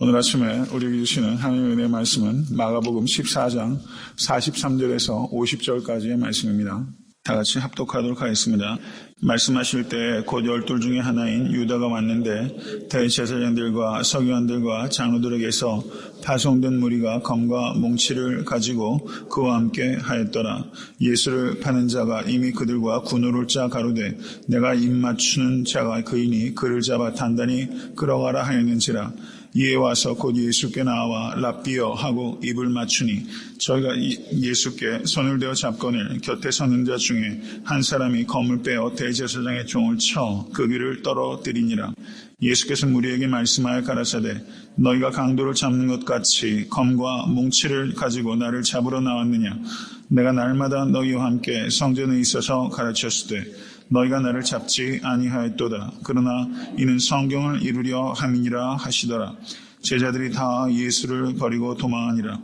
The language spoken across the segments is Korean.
오늘 아침에 우리에게 주시는 하나님의 은혜의 말씀은 마가복음 14장 43절에서 50절까지의 말씀입니다. 다 같이 합독하도록 하겠습니다. 말씀하실 때 곧 열둘 중에 하나인 유다가 왔는데 대제사장들과 서기관들과 장로들에게서 파송된 무리가 검과 몽치를 가지고 그와 함께 하였더라. 예수를 파는 자가 이미 그들과 군우를 짜 가로되 내가 입 맞추는 자가 그이니 그를 잡아 단단히 끌어가라 하였는지라. 이에 와서 곧 예수께 나와 랍비어 하고 입을 맞추니 저희가 예수께 손을 대어 잡거늘 곁에 서는 자 중에 한 사람이 검을 빼어 대제사장의 종을 쳐 그 귀를 떨어뜨리니라. 예수께서 무리에게 말씀하여 가라사대 너희가 강도를 잡는 것 같이 검과 뭉치를 가지고 나를 잡으러 나왔느냐? 내가 날마다 너희와 함께 성전에 있어서 가르쳤으되 너희가 나를 잡지 아니하였도다. 그러나 이는 성경을 이루려 함이니라 하시더라. 제자들이 다 예수를 버리고 도망하니라.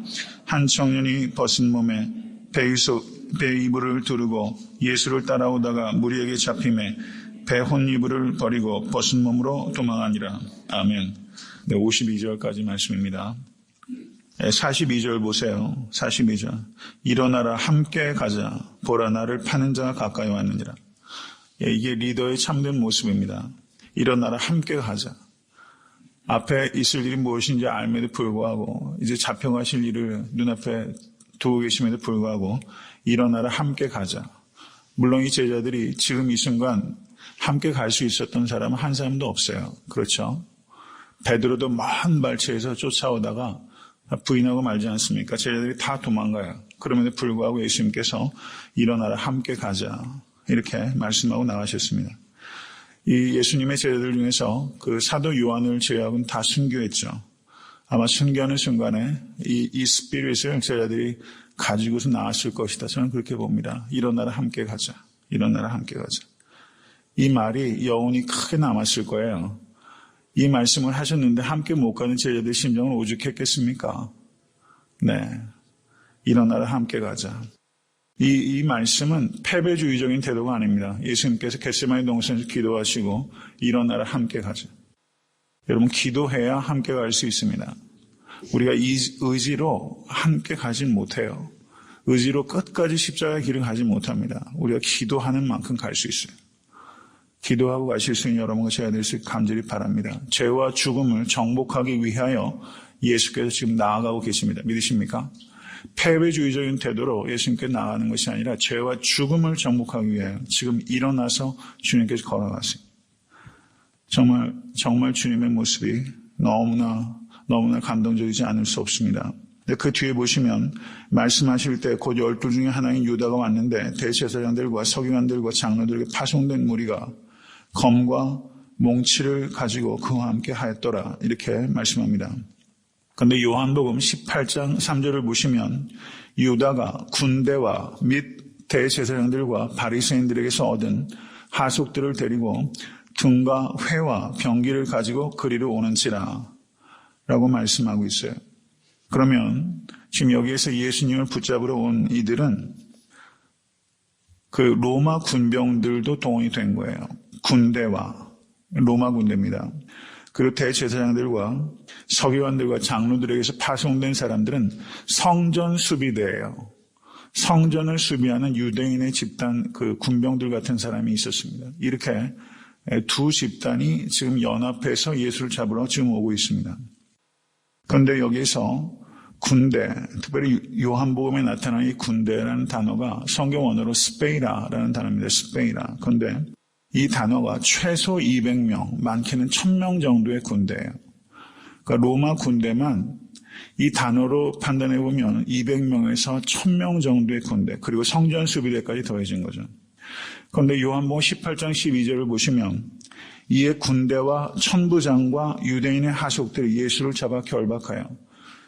한 청년이 벗은 몸에 베이소, 베이브를 두르고 예수를 따라오다가 무리에게 잡힘에 배혼이불을 버리고 벗은 몸으로 도망하니라. 아멘. 네, 52절까지 말씀입니다. 42절 보세요. 42절. 일어나라 함께 가자. 보라 나를 파는 자가 가까이 왔느니라. 예, 이게 리더의 참된 모습입니다. 일어나라 함께 가자. 앞에 있을 일이 무엇인지 알면도 불구하고 이제 잡혀가실 일을 눈앞에 두고 계심에도 불구하고 일어나라 함께 가자. 물론 이 제자들이 지금 이 순간 함께 갈 수 있었던 사람은 한 사람도 없어요. 그렇죠? 베드로도 먼 발치에서 쫓아오다가 부인하고 말지 않습니까? 제자들이 다 도망가요. 그럼에도 불구하고 예수님께서 일어나라 함께 가자. 이렇게 말씀하고 나가셨습니다. 이 예수님의 제자들 중에서 그 사도 요한을 제외하고는 다 순교했죠. 아마 순교하는 순간에 이, 이 스피릿을 제자들이 가지고서 나왔을 것이다. 저는 그렇게 봅니다. 일어나라 함께 가자. 일어나라 함께 가자. 이 말이 여운이 크게 남았을 거예요. 이 말씀을 하셨는데 함께 못 가는 제자들 심정은 오죽했겠습니까? 네. 일어나라 함께 가자. 이, 이 말씀은 패배주의적인 태도가 아닙니다. 예수님께서 겟세마니 동산에서 기도하시고 일어나라 함께 가자. 여러분 기도해야 함께 갈 수 있습니다. 우리가 이 의지로 함께 가지 못해요. 의지로 끝까지 십자가 길을 가지 못합니다. 우리가 기도하는 만큼 갈 수 있어요. 기도하고 가실 수 있는 여러분과 제가 될수 감절히 바랍니다. 죄와 죽음을 정복하기 위하여 예수께서 지금 나아가고 계십니다. 믿으십니까? 패배주의적인 태도로 예수님께 나가는 것이 아니라 죄와 죽음을 정복하기 위해 지금 일어나서 주님께서 걸어가세요. 정말 정말 주님의 모습이 너무나 너무나 감동적이지 않을 수 없습니다. 그 뒤에 보시면 말씀하실 때 곧 열두 중에 하나인 유다가 왔는데 대제사장들과 서기관들과 장로들에게 파송된 무리가 검과 몽치를 가지고 그와 함께 하였더라 이렇게 말씀합니다. 그런데 요한복음 18장 3절을 보시면 유다가 군대와 및 대제사장들과 바리새인들에게서 얻은 하속들을 데리고 등과 회와 병기를 가지고 그리로 오는지라 라고 말씀하고 있어요. 그러면 지금 여기에서 예수님을 붙잡으러 온 이들은 그 로마 군병들도 동원이 된 거예요. 군대와 로마 군대입니다. 그리고 대제사장들과 서기관들과 장로들에게서 파송된 사람들은 성전 수비대예요. 성전을 수비하는 유대인의 집단 그 군병들 같은 사람이 있었습니다. 이렇게 두 집단이 지금 연합해서 예수를 잡으러 지금 오고 있습니다. 그런데 여기서 군대, 특별히 요한복음에 나타난 이 군대라는 단어가 성경 원어로 스페이라라는 단어입니다. 스페이라. 그런데 이 단어가 최소 200명, 많게는 1000명 정도의 군대예요. 그러니까 로마 군대만 이 단어로 판단해 보면 200명에서 1000명 정도의 군대, 그리고 성전 수비대까지 더해진 거죠. 그런데 요한복음 18장 12절을 보시면 이에 군대와 천부장과 유대인의 하속들이 예수를 잡아 결박하여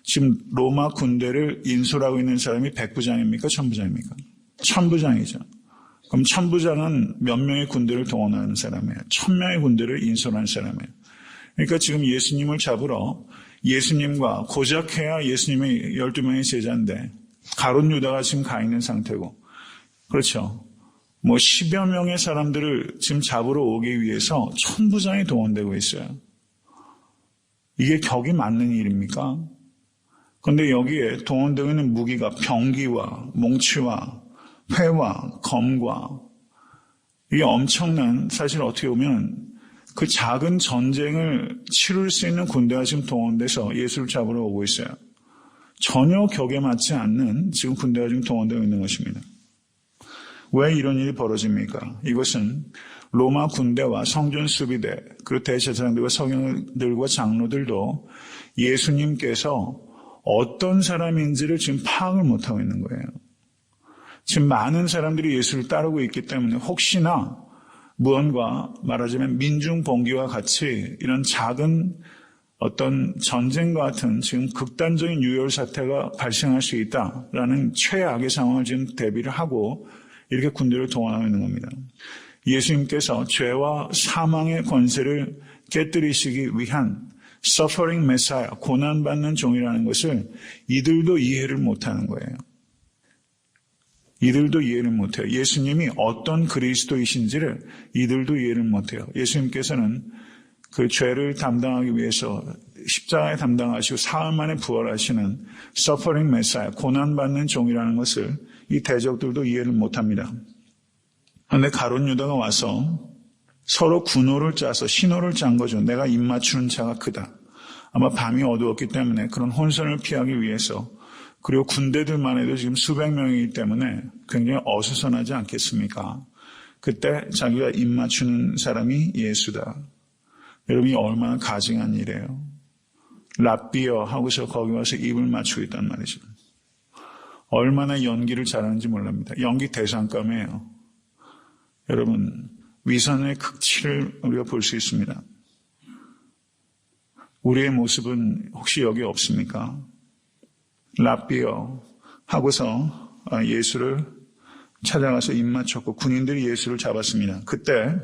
지금 로마 군대를 인솔하고 있는 사람이 백부장입니까? 천부장입니까? 천부장이죠. 그럼 천부장은 몇 명의 군대를 동원하는 사람이에요. 천 명의 군대를 인솔한 사람이에요. 그러니까 지금 예수님을 잡으러 예수님과 고작 해야 예수님의 12명의 제자인데 가론 유다가 지금 가 있는 상태고 그렇죠. 뭐 10여 명의 사람들을 지금 잡으러 오기 위해서 천부장이 동원되고 있어요. 이게 격이 맞는 일입니까? 그런데 여기에 동원되어 있는 무기가 병기와 몽치와 회와 검과 이게 엄청난 사실 어떻게 보면 그 작은 전쟁을 치룰 수 있는 군대가 지금 동원돼서 예수를 잡으러 오고 있어요. 전혀 격에 맞지 않는 지금 군대가 지금 동원되어 있는 것입니다. 왜 이런 일이 벌어집니까? 이것은 로마 군대와 성전 수비대 그리고 대제사장들과 성령들과 장로들도 예수님께서 어떤 사람인지를 지금 파악을 못하고 있는 거예요. 지금 많은 사람들이 예수를 따르고 있기 때문에 혹시나 무언가 말하자면 민중 봉기와 같이 이런 작은 어떤 전쟁과 같은 지금 극단적인 유혈 사태가 발생할 수 있다라는 최악의 상황을 지금 대비를 하고 이렇게 군대를 동원하고 있는 겁니다. 예수님께서 죄와 사망의 권세를 깨뜨리시기 위한 suffering messiah, 고난받는 종이라는 것을 이들도 이해를 못하는 거예요. 이들도 이해를 못해요. 예수님이 어떤 그리스도이신지를 이들도 이해를 못해요. 예수님께서는 그 죄를 담당하기 위해서 십자가에 담당하시고 사흘 만에 부활하시는 서퍼링 메사야, 고난받는 종이라는 것을 이 대적들도 이해를 못합니다. 그런데 가론 유다가 와서 서로 군호를 짜서 신호를 짠 거죠. 내가 입 맞추는 자가 크다. 아마 밤이 어두웠기 때문에 그런 혼선을 피하기 위해서 그리고 군대들만 해도 지금 수백 명이기 때문에 굉장히 어수선하지 않겠습니까? 그때 자기가 입 맞추는 사람이 예수다. 여러분이 얼마나 가증한 일이에요. 라비어 하고서 거기 와서 입을 맞추고 있단 말이죠. 얼마나 연기를 잘하는지 몰랍니다. 연기 대상감이에요. 여러분, 위선의 극치를 우리가 볼 수 있습니다. 우리의 모습은 혹시 여기 없습니까? 라비어 하고서 예수를 찾아가서 입 맞췄고 군인들이 예수를 잡았습니다. 그때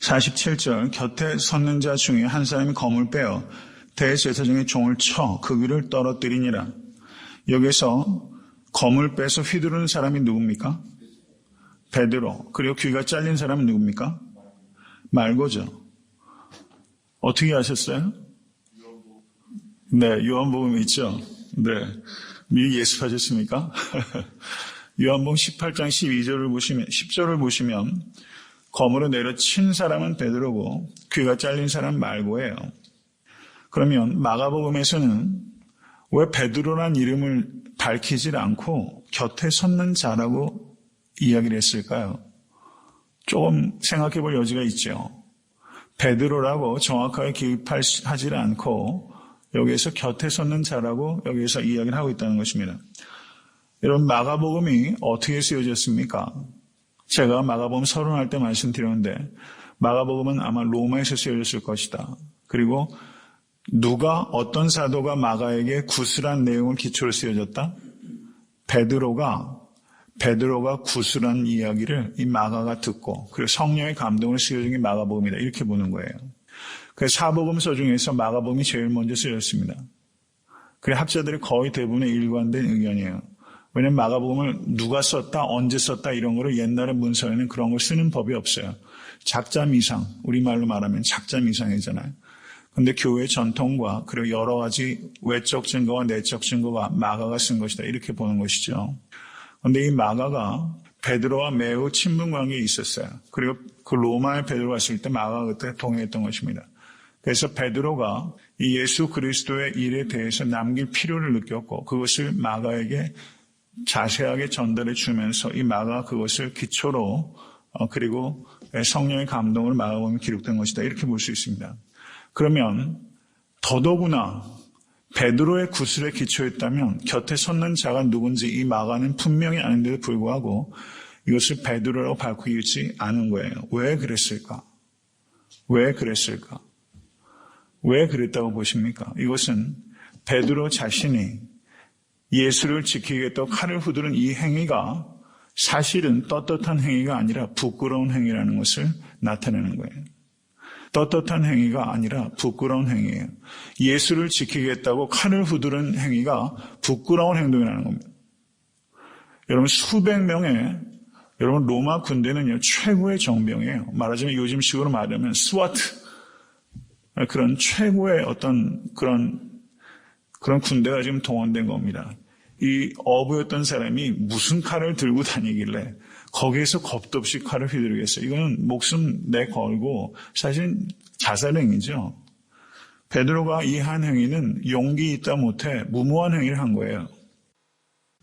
47절 곁에 섰는 자 중에 한 사람이 검을 빼어 대제사장의 종을 쳐 그 위를 떨어뜨리니라. 여기서 검을 빼서 휘두르는 사람이 누굽니까? 베드로. 그리고 귀가 잘린 사람은 누굽니까? 말고죠. 어떻게 하셨어요? 네, 요한복음 있죠? 네. 미리 예습하셨습니까? 요한복음 18장 12절을 보시면, 10절을 보시면, 검으로 내려 친 사람은 베드로고, 귀가 잘린 사람 말고예요. 그러면 마가복음에서는 왜 베드로란 이름을 밝히질 않고 곁에 섰는 자라고 이야기를 했을까요? 조금 생각해 볼 여지가 있죠. 베드로라고 정확하게 기입하지 않고 여기에서 곁에 섰는 자라고 여기에서 이야기를 하고 있다는 것입니다. 여러분 마가복음이 어떻게 쓰여졌습니까? 제가 마가복음 서론할 때 말씀드렸는데 마가복음은 아마 로마에서 쓰여졌을 것이다. 그리고 누가 어떤 사도가 마가에게 구슬한 내용을 기초로 쓰여졌다? 베드로가 베드로가 구슬한 이야기를 이 마가가 듣고 그리고 성령의 감동을 쓰여준 게 마가복음이다 이렇게 보는 거예요. 그 사복음서 중에서 마가복음이 제일 먼저 쓰였습니다. 그 학자들이 거의 대부분의 일관된 의견이에요. 왜냐하면 마가복음을 누가 썼다, 언제 썼다 이런 거를 옛날의 문서에는 그런 걸 쓰는 법이 없어요. 작자 미상, 우리말로 말하면 작자 미상이잖아요. 근데 교회 전통과 그리고 여러 가지 외적 증거와 내적 증거가 마가가 쓴 것이다. 이렇게 보는 것이죠. 근데 이 마가가 베드로와 매우 친분 관계에 있었어요. 그리고 그 로마에 베드로가 왔을 때 마가가 그때 동행했던 것입니다. 그래서 베드로가 이 예수 그리스도의 일에 대해서 남길 필요를 느꼈고 그것을 마가에게 자세하게 전달해 주면서 이 마가 그것을 기초로 어, 그리고 성령의 감동을 마가보면 기록된 것이다. 이렇게 볼 수 있습니다. 그러면 더더구나 베드로의 구슬에 기초했다면 곁에 섰는 자가 누군지 이 마가는 분명히 아는데도 불구하고 이것을 베드로라고 밝히지 않은 거예요. 왜 그랬을까? 왜 그랬을까? 왜 그랬다고 보십니까? 이것은 베드로 자신이 예수를 지키겠다고 칼을 후두른 이 행위가 사실은 떳떳한 행위가 아니라 부끄러운 행위라는 것을 나타내는 거예요. 떳떳한 행위가 아니라 부끄러운 행위예요. 예수를 지키겠다고 칼을 후두른 행위가 부끄러운 행동이라는 겁니다. 여러분 수백 명의 여러분 로마 군대는요 최고의 정병이에요. 말하자면 요즘식으로 말하면 스와트 그런 최고의 어떤 그런 그런 군대가 지금 동원된 겁니다. 이 어부였던 사람이 무슨 칼을 들고 다니길래 거기에서 겁도 없이 칼을 휘두르겠어요. 이거는 목숨 내 걸고 사실 자살행위죠. 베드로가 이 한 행위는 용기 있다 못해 무모한 행위를 한 거예요.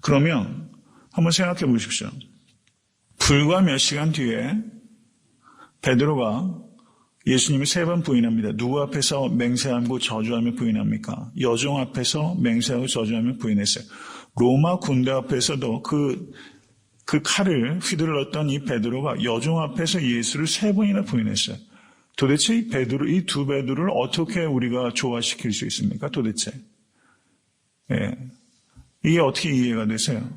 그러면 한번 생각해 보십시오. 불과 몇 시간 뒤에 베드로가 예수님이 세 번 부인합니다. 누구 앞에서 맹세하고 저주하며 부인합니까? 여종 앞에서 맹세하고 저주하며 부인했어요. 로마 군대 앞에서도 그, 그 칼을 휘둘렀던 이 베드로가 여종 앞에서 예수를 세 번이나 부인했어요. 도대체 이 베드로, 이 두 베드로를 어떻게 우리가 조화시킬 수 있습니까? 도대체. 예. 이게 어떻게 이해가 되세요?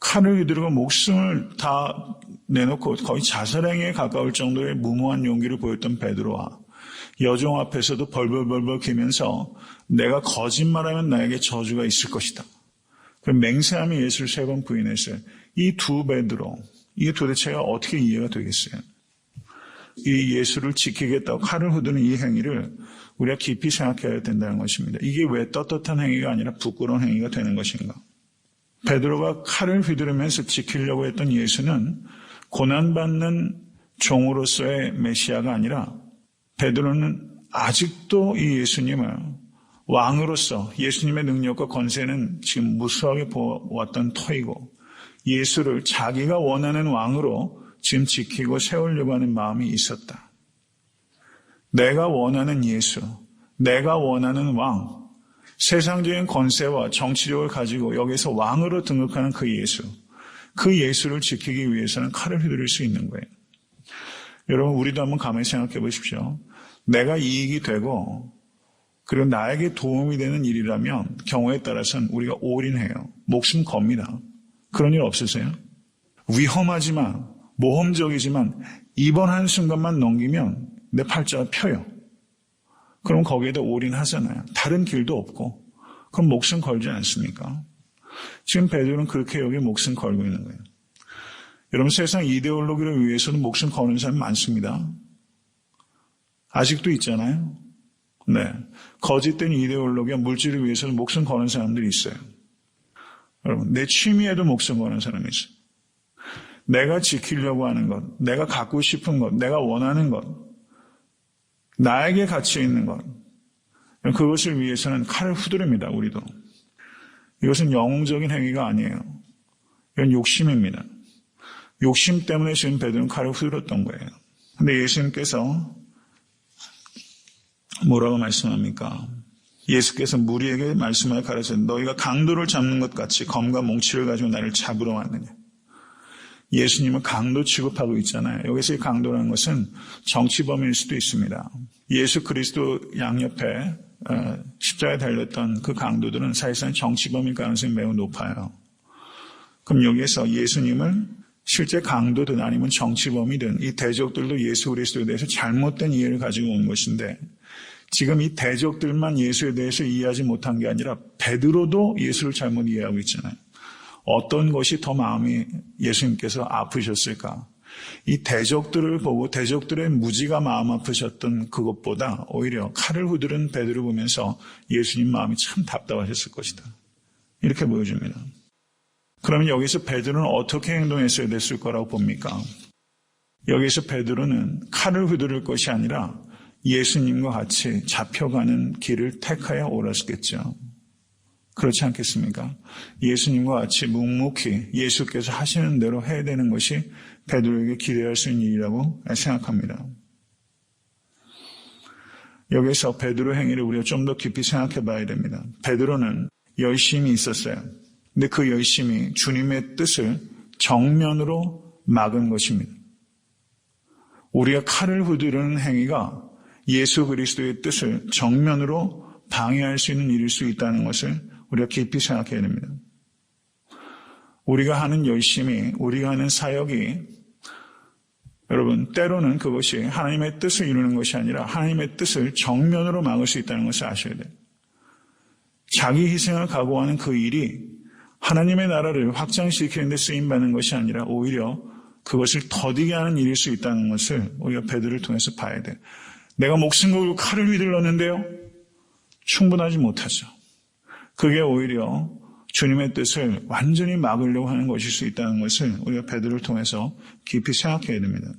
칼을 휘두르고 목숨을 다 내놓고 거의 자살행위에 가까울 정도의 무모한 용기를 보였던 베드로와 여종 앞에서도 벌벌벌벌 기면서 내가 거짓말하면 나에게 저주가 있을 것이다. 그 맹세하며 예수를 세 번 부인했어요. 이 두 베드로 이게 도대체가 어떻게 이해가 되겠어요? 이 예수를 지키겠다고 칼을 후드는 이 행위를 우리가 깊이 생각해야 된다는 것입니다. 이게 왜 떳떳한 행위가 아니라 부끄러운 행위가 되는 것인가? 베드로가 칼을 휘두르면서 지키려고 했던 예수는 고난받는 종으로서의 메시아가 아니라 베드로는 아직도 이 예수님을 왕으로서 예수님의 능력과 권세는 지금 무수하게 보았던 터이고 예수를 자기가 원하는 왕으로 지금 지키고 세우려고 하는 마음이 있었다. 내가 원하는 예수, 내가 원하는 왕, 세상적인 권세와 정치력을 가지고 여기서 왕으로 등극하는 그 예수, 그 예수를 지키기 위해서는 칼을 휘두를 수 있는 거예요. 여러분, 우리도 한번 가만히 생각해 보십시오. 내가 이익이 되고, 그리고 나에게 도움이 되는 일이라면 경우에 따라서는 우리가 올인해요. 목숨 겁니다. 그런 일 없으세요? 위험하지만, 모험적이지만, 이번 한 순간만 넘기면 내 팔자가 펴요. 그럼 거기에다 올인하잖아요. 다른 길도 없고. 그럼 목숨 걸지 않습니까? 지금 베드로는 그렇게 여기 목숨 걸고 있는 거예요. 여러분 세상 이데올로기를 위해서는 목숨 거는 사람 많습니다. 아직도 있잖아요. 네. 거짓된 이데올로기와 물질을 위해서는 목숨 거는 사람들이 있어요. 여러분, 내 취미에도 목숨 거는 사람이 있어요. 내가 지키려고 하는 것, 내가 갖고 싶은 것, 내가 원하는 것, 나에게 가치 있는 것, 그것을 위해서는 칼을 후드립니다, 우리도. 이것은 영웅적인 행위가 아니에요. 이건 욕심입니다. 욕심 때문에 지금 베드로는 칼을 후들었던 거예요. 근데 예수님께서 뭐라고 말씀합니까? 예수께서 무리에게 말씀하여 가르쳐 너희가 강도를 잡는 것 같이 검과 몽치를 가지고 나를 잡으러 왔느냐. 예수님은 강도 취급하고 있잖아요. 여기서 이 강도라는 것은 정치범일 수도 있습니다. 예수 그리스도 양옆에 어, 십자가에 달렸던 그 강도들은 사실상 정치범일 가능성이 매우 높아요. 그럼 여기에서 예수님을 실제 강도든 아니면 정치범이든 이 대적들도 예수 그리스도에 대해서 잘못된 이해를 가지고 온 것인데 지금 이 대적들만 예수에 대해서 이해하지 못한 게 아니라 베드로도 예수를 잘못 이해하고 있잖아요. 어떤 것이 더 마음이 예수님께서 아프셨을까? 이 대적들을 보고 대적들의 무지가 마음 아프셨던 그것보다 오히려 칼을 후드른 베드로 보면서 예수님 마음이 참 답답하셨을 것이다. 이렇게 보여줍니다. 그러면 여기서 베드로는 어떻게 행동했어야 됐을 거라고 봅니까? 여기서 베드로는 칼을 후드릴 것이 아니라 예수님과 같이 잡혀가는 길을 택하여 옳았겠죠. 그렇지 않겠습니까? 예수님과 같이 묵묵히 예수께서 하시는 대로 해야 되는 것이 베드로에게 기대할 수 있는 일이라고 생각합니다. 여기서 베드로 행위를 우리가 좀 더 깊이 생각해 봐야 됩니다. 베드로는 열심히 있었어요. 근데 그 열심이 주님의 뜻을 정면으로 막은 것입니다. 우리가 칼을 후드르는 행위가 예수 그리스도의 뜻을 정면으로 방해할 수 있는 일일 수 있다는 것을 우리가 깊이 생각해야 됩니다. 우리가 하는 열심이, 우리가 하는 사역이 여러분, 때로는 그것이 하나님의 뜻을 이루는 것이 아니라 하나님의 뜻을 정면으로 막을 수 있다는 것을 아셔야 돼요. 자기 희생을 각오하는 그 일이 하나님의 나라를 확장시키는 데 쓰임받는 것이 아니라 오히려 그것을 더디게 하는 일일 수 있다는 것을 우리가 베드를 통해서 봐야 돼요. 내가 목숨 걸고 칼을 휘둘렀는데요. 충분하지 못하죠. 그게 오히려 주님의 뜻을 완전히 막으려고 하는 것일 수 있다는 것을 우리가 베드로를 통해서 깊이 생각해야 됩니다.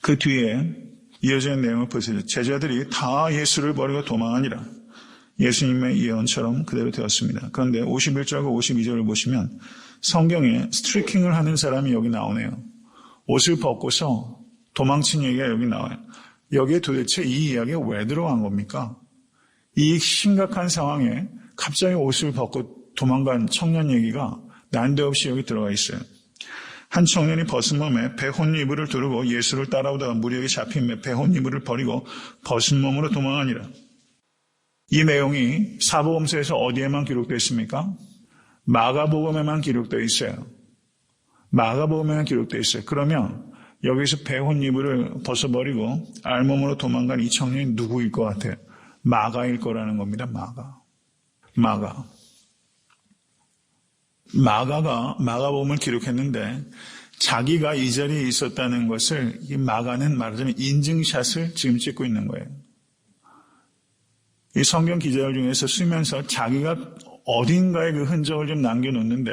그 뒤에 이어지는 내용을 보세요. 제자들이 다 예수를 버리고 도망하니라. 예수님의 예언처럼 그대로 되었습니다. 그런데 51절과 52절을 보시면 성경에 스트리킹을 하는 사람이 여기 나오네요. 옷을 벗고서 도망친 얘기가 여기 나와요. 여기에 도대체 이 이야기가 왜 들어간 겁니까? 이 심각한 상황에 갑자기 옷을 벗고 도망간 청년 얘기가 난데없이 여기 들어가 있어요. 한 청년이 벗은 몸에 배혼 이불을 두르고 예수를 따라오다가 무리에게 잡힌 배혼 이불을 버리고 벗은 몸으로 도망하니라. 이 내용이 사복음서에서 어디에만 기록되어 있습니까? 마가복음에만 기록되어 있어요. 마가복음에만 기록되어 있어요. 그러면 여기서 배혼 이불을 벗어버리고 알몸으로 도망간 이 청년이 누구일 것 같아요? 마가일 거라는 겁니다. 마가. 마가. 마가가 마가복음을 기록했는데 자기가 이 자리에 있었다는 것을 이 마가는 말하자면 인증샷을 지금 찍고 있는 거예요. 이 성경 기자들 중에서 쓰면서 자기가 어딘가에 그 흔적을 좀 남겨놓는데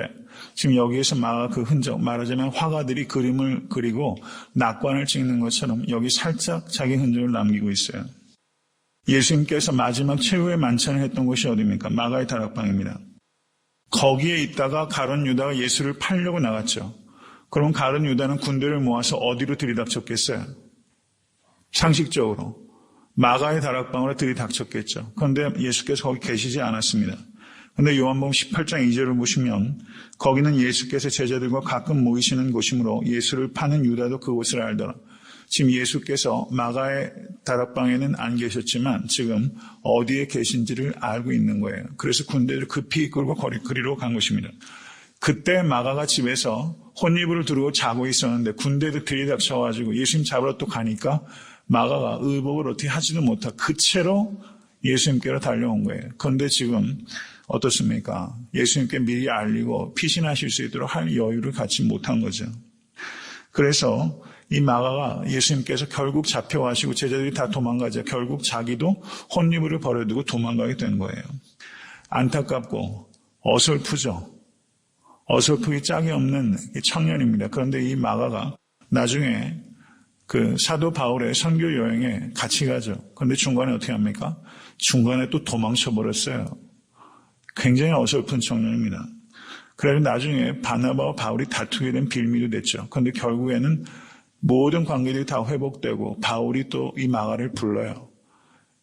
지금 여기에서 마가 그 흔적 말하자면 화가들이 그림을 그리고 낙관을 찍는 것처럼 여기 살짝 자기 흔적을 남기고 있어요. 예수님께서 마지막 최후의 만찬을 했던 곳이 어디입니까? 마가의 다락방입니다. 거기에 있다가 가론 유다가 예수를 팔려고 나갔죠. 그럼 가론 유다는 군대를 모아서 어디로 들이닥쳤겠어요? 상식적으로 마가의 다락방으로 들이닥쳤겠죠. 그런데 예수께서 거기 계시지 않았습니다. 그런데 요한복음 18장 2절을 보시면 거기는 예수께서 제자들과 가끔 모이시는 곳이므로 예수를 파는 유다도 그곳을 알더라. 지금 예수께서 마가의 다락방에는 안 계셨지만 지금 어디에 계신지를 알고 있는 거예요. 그래서 군대를 급히 이끌고 거리, 그리로 간 것입니다. 그때 마가가 집에서 혼이불을 두르고 자고 있었는데 군대도 들이 닥쳐가지고 예수님 잡으러 또 가니까 마가가 의복을 어떻게 하지도 못하고 그 채로 예수님께로 달려온 거예요. 그런데 지금 어떻습니까? 예수님께 미리 알리고 피신하실 수 있도록 할 여유를 갖지 못한 거죠. 그래서 이 마가가 예수님께서 결국 잡혀가시고 제자들이 다 도망가자 결국 자기도 혼리불을 버려두고 도망가게 된 거예요. 안타깝고 어설프죠. 어설프기 짝이 없는 청년입니다. 그런데 이 마가가 나중에 그 사도 바울의 선교 여행에 같이 가죠. 그런데 중간에 어떻게 합니까? 중간에 또 도망쳐 버렸어요. 굉장히 어설픈 청년입니다. 그래서 나중에 바나바와 바울이 다투게 된 빌미도 됐죠. 그런데 결국에는 모든 관계들이 다 회복되고 바울이 또 이 마가를 불러요.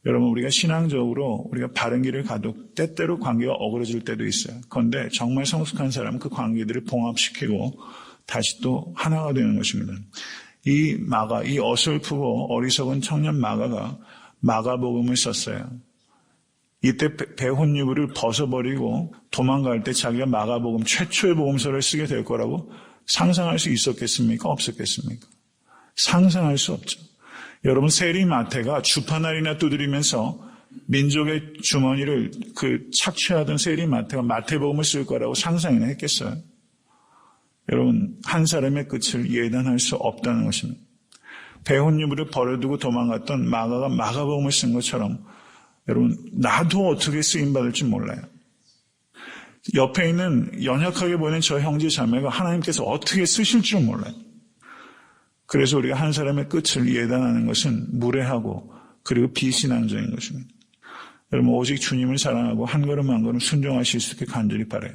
여러분 우리가 신앙적으로 우리가 바른 길을 가도 때때로 관계가 어그러질 때도 있어요. 그런데 정말 성숙한 사람은 그 관계들을 봉합시키고 다시 또 하나가 되는 것입니다. 이 마가, 이 어설프고 어리석은 청년 마가가 마가복음을 썼어요. 이때 배혼 유부를 벗어버리고 도망갈 때 자기가 마가복음 최초의 복음서를 쓰게 될 거라고 상상할 수 있었겠습니까? 없었겠습니까? 상상할 수 없죠. 여러분 세리 마태가 주파날이나 두드리면서 민족의 주머니를 그 착취하던 세리 마태가 마태복음을 쓸 거라고 상상이나 했겠어요? 여러분 한 사람의 끝을 예단할 수 없다는 것입니다. 배혼유부를 버려두고 도망갔던 마가가 마가복음을 쓴 것처럼 여러분 나도 어떻게 쓰임 받을지 몰라요. 옆에 있는 연약하게 보이는 저 형제 자매가 하나님께서 어떻게 쓰실 줄 몰라요. 그래서 우리가 한 사람의 끝을 예단하는 것은 무례하고 그리고 비신앙적인 것입니다. 여러분 오직 주님을 사랑하고 한 걸음 한 걸음 순종하실 수 있게 간절히 바래요.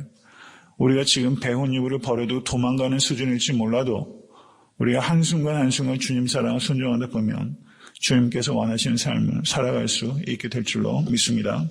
우리가 지금 배혼 유부를 버려도 도망가는 수준일지 몰라도 우리가 한순간 한순간 주님 사랑을 순종하다 보면 주님께서 원하시는 삶을 살아갈 수 있게 될 줄로 믿습니다.